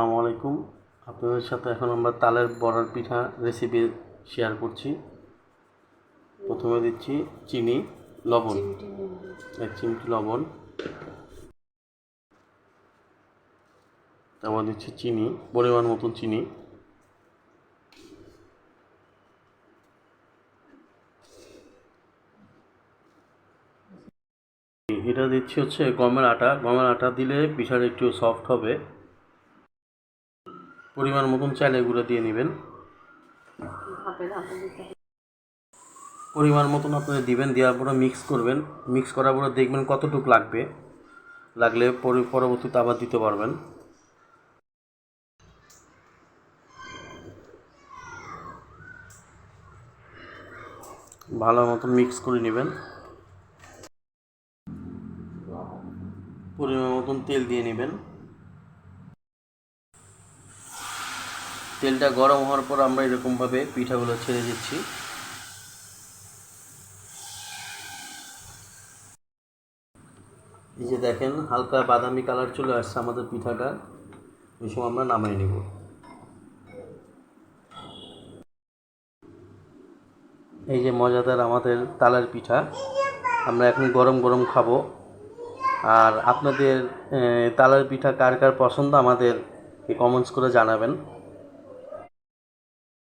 আসসালামু আলাইকুম। আপনাদের সাথে এখন আমরা তালের বড়ার পিঠা রেসিপি শেয়ার করছি। প্রথমে দিচ্ছি চিনি লবণ। এক চিমটি লবণ। তারপর দিচ্ছি চিনি পরিমাণ মতন চিনি। এটা দিচ্ছি হচ্ছে গমের আটা। গমের আটা দিলে পিঠাটা একটু সফট হবে। পরিমাণ মতন চাইলে গুঁড়ো দিয়ে নেবেন। পরিমাণ মতন আপনারা দিবেন দেওয়ার পরে মিক্স করবেন। মিক্স করার পরে দেখবেন কতটুকু লাগবে। লাগলে পরবর্তীতে আবার দিতে পারবেন। ভালো মতন মিক্স করে নেবেন। পরিমাণ মতন তেল দিয়ে নেবেন। তেলটা গরম হওয়ার পর আমরা এরকমভাবে পিঠাগুলো ছেড়ে দিচ্ছি। এই যে দেখেন, হালকা বাদামি কালার চলে আসছে আমাদের পিঠাটা। ওই সময় আমরা নামাই নেব। এই যে মজাদার আমাদের তালের পিঠা। আমরা এখন গরম গরম খাব। আর আপনাদের তালের পিঠা কার কার পছন্দ আমাদের কমেন্টস করে জানাবেন।